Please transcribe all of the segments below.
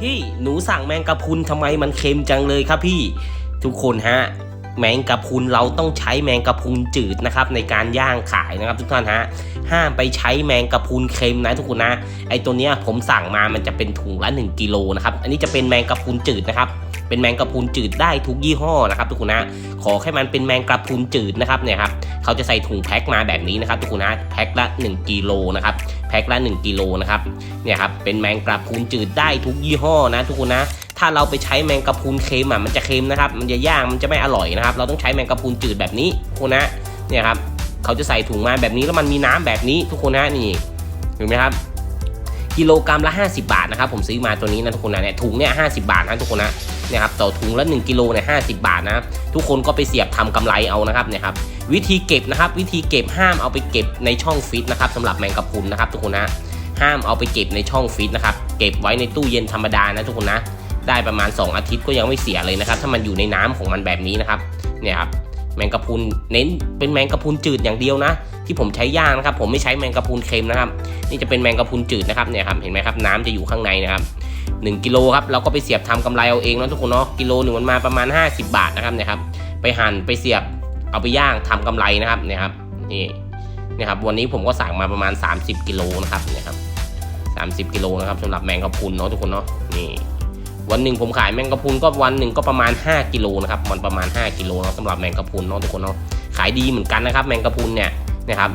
พี่หนูสั่งแมงกะพุนทำไมมันเค็มจังเลยครับพี่ ทุกคนฮะแมงกะพุนเราต้องใช้แมงกะพุนจืดนะครับในการย่างขายนะครับ ทุกท่านฮะห้ามไปใช้แมงกะพุนเค็มนะทุกคนนะไอตัวเนี้ยผมสั่งมามันจะเป็นถุงละ1กิโลนะครับอันนี้จะเป็นแมงกะพุนจืดนะครับ เป็นแมงกะพุนจืดได้ทุกยี่ห้อนะครับ ทุกคนนะขอแค่มันเป็นแมงกะพุนจืดนะครับเนี่ยครับเขาจะใส่ถุงแพ็คมาแบบนี้นะครับ ทุกคนนะแพ็คละ1กิโลนะครับ แพ็คละ 1 กิโลนะครับเนี่ยครับเป็นแมงกะพรุนจืดได้ทุกยี่ห้อนะทุกคนนะถ้าเราไปใช้แมงกะพรุนเค็มอะมันจะเค็มนะครับ มันจะย่างมันจะไม่อร่อยนะครับ เราต้องใช้แมงกะพรุนจืดแบบนี้ทุกคนนะเนี่ยครับเขาจะใส่ถุงมาแบบนี้แล้วมันมีน้ำแบบนี้ทุกคนนะนี่เห็นไหมครับ กิโลกรัมละ 50 บาทนะครับผมซื้อมาตัวนี้นะทุกคนนะเนี่ยถุงเนี่ยห้บาทนะทุกคนนะ นี่ยครับต่อถุงละ1กิโลเนี่ยห้บาทนะทุกคนก็ไปเสียบทำกำไรเอานะครับเนี่ยครับวิธีเก็บนะครับ วิธีเก็บห้ามเอาไปเก็บในช่องฟิตนะครับสำหรับแมงกะพรุนนะครับ ทุกคนนะห้ามเอาไปเก็บในช่องฟิตนะครับเก็บไว้ในตู้เย็นธรรมดานะทุกคนนะได้ประมาณ 2 อาทิตย์ก็ยังไม่เสียเลยนะครับ ถ้ามันอยู่ในน้ำของมันแบบนี้นะครับเนี่ยครับแมงกะพรุนเน้นเป็นแมงกะพรุนจืดอย่างเดียวนะ ที่ผมใช้ย่างนะครับ ผมไม่ใช้แมงกะพรุนเค็มนะครับ นี่จะเป็นแมงกะพรุนจืดนะครับเนี่ยครับเห็นไหมครับน้ำจะอยู่ข้างในนะครับ 1กิโลครับเราก็ไปเสียบทำกำไรเอาเองนะทุกคนเนาะกิโลหนึ่งมันมาประมาณ 50 บาทนะครับเนี่ยครับ ไปหั่นไปเสียบเอาไปย่างทำกำไรนะครับเนี่ยครับนี่เนี่ยครับวันนี้ผมก็สั่งมาประมาณ 30 กิโลนะครับเนี่ยครับ 30 กิโลนะครับสำหรับแมงกะพรุนเนาะทุกคนเนาะนี่วันหนึ่งผมขายแมงกะพรุนก็วันหนึ่งก็ประมาณ 5 กิโลนะครับมันประมาณ 5 กิโลนะสำหรับแมงกะพรุนเนาะทุกคนเนาะขายดีเหมือนกันนะครับ แมงกะพรุนเนี่ยนะครับ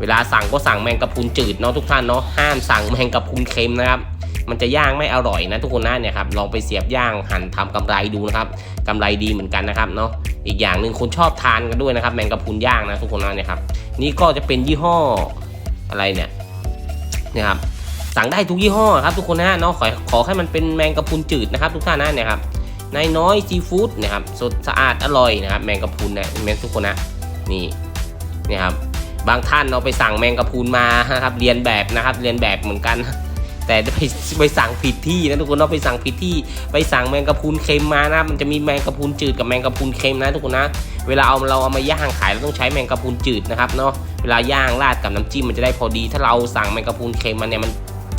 เวลาสั่งก็สั่งแมงกะพรุนจืดเนาะทุกท่านเนาะห้ามสั่งแมงกะพรุนเค็มนะครับ มันจะย่างไม่อร่อยนะทุกคนนะเนี่ยครับลองไปเสียบย่างหั่นทำกำไรดูนะครับกำไรดีเหมือนกันนะครับเนาะอีกอย่างหนึ่งคนชอบทานกันด้วยนะครับ แมงกะพรุนย่างนะทุกคนนะเนี่ยครับนี่ก็จะเป็นยี่ห้ออะไรเนี่ยนี่ยครับสั่งได้ทุกยี่ห้อครับทุกคนนะเนาะขอขอให้มันเป็นแมงกะพรุนจืดนะครับ ทุกท่านนะเนี่ยครับนายน้อยซีฟู้ดนะครับสดสะอาดอร่อยนะครับ แมงกะพรุนนะแมงทุกคนนะนี่นี่ครับบางท่านเอาไปสั่งแมงกะพรุนมานะครับ เรียนแบบนะครับ เรียนแบบเหมือนกัน แต่ไปไปสั่งผิดที่นะทุกคนเราไปสั่งผิดที่ไปสั่งแมงกะพรุนเค็มมานะ มันจะมีแมงกะพรุนจืดกับแมงกะพรุนเค็มนะทุกคนนะเวลาเอาเราเอามาย่างขายเราต้องใช้แมงกะพรุนจืดนะครับเนาะเวลาย่างราดกับน้ำจิ้มมันจะได้พอดี ถ้าเราสั่งแมงกะพรุนเค็มมาเนี่ยมัน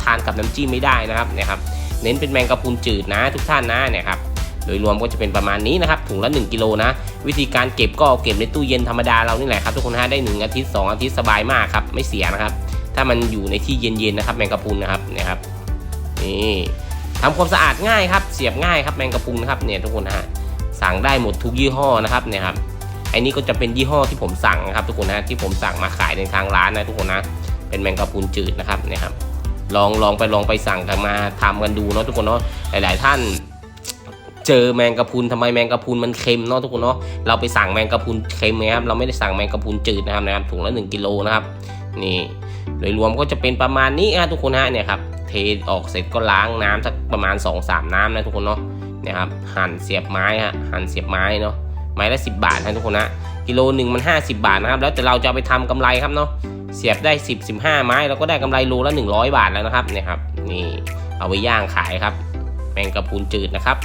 ทานกับน้ำจิ้มไม่ได้นะครับเนี่ยครับ เน้นเป็นแมงกะพรุนจืดนะ ทุกท่านนะเนี่ยครับโดยรวมก็จะเป็นประมาณนี้นะครับถุงละ 1กิโลนะ วิธีการเก็บก็เก็บในตู้เย็นธรรมดาเรานี่แหละครับทุกคนฮะได้ 1 อาทิตย์ 2 อาทิตย์สบายมากครับไม่เสียนะครับ ถ้ามันอยู่ในที่เย็นๆนะครับแมงกะพรุนนะครับเนี่ยครับนี่ทำความสะอาดง่ายครับ เสียบง่ายครับแมงกะพรุนนะครับเนี่ยทุกคนฮะสั่งได้หมดทุกยี่ห้อนะครับเนี่ยครับไอ้นี่ก็จะเป็นยี่ห้อที่ผมสั่งนะครับ ทุกคนนะที่ผมสั่งมาขายในทางร้านนะทุกคนนะเป็นแมงกะพรุนจืดนะครับเนี่ยครับลองลองไปลองไปสั่งกันมาทำกันดูเนาะทุกคนเนาะหลาย ๆ ท่านเจอแมงกะพุนทำไมแมงกะพุนมันเค็มเนาะทุกคนเนาะเราไปสั่งแมงกะพุนเค็มนะครับเราไม่ได้สั่งแมงกะพุนจืดนะครับนะครับถุงละ1กิโลนะครับ นี่โดยรวมก็จะเป็นประมาณนี้นะทุกคนฮะเนี่ยครับเทออกเสร็จก็ล้างน้ำสักประมาณ 2-3 น้ำนะทุกคนเนาะเนี่ยครับหั่นเสียบไม้ฮะหั่นเสียบไม้เนาะไม้ละ 10 บาทนะทุกคนนะกิโลหนึ่งมัน 50 บาทนะครับ แล้วแต่เราจะไปทำกำไรครับเนาะเสียบได้ 10 15 ไม้เราก็ได้กำไรโลละ 100 บาทแล้วนะครับเนี่ยครับนี่เอาไปย่างขายครับ แมงกะพรุนจืดนะครับ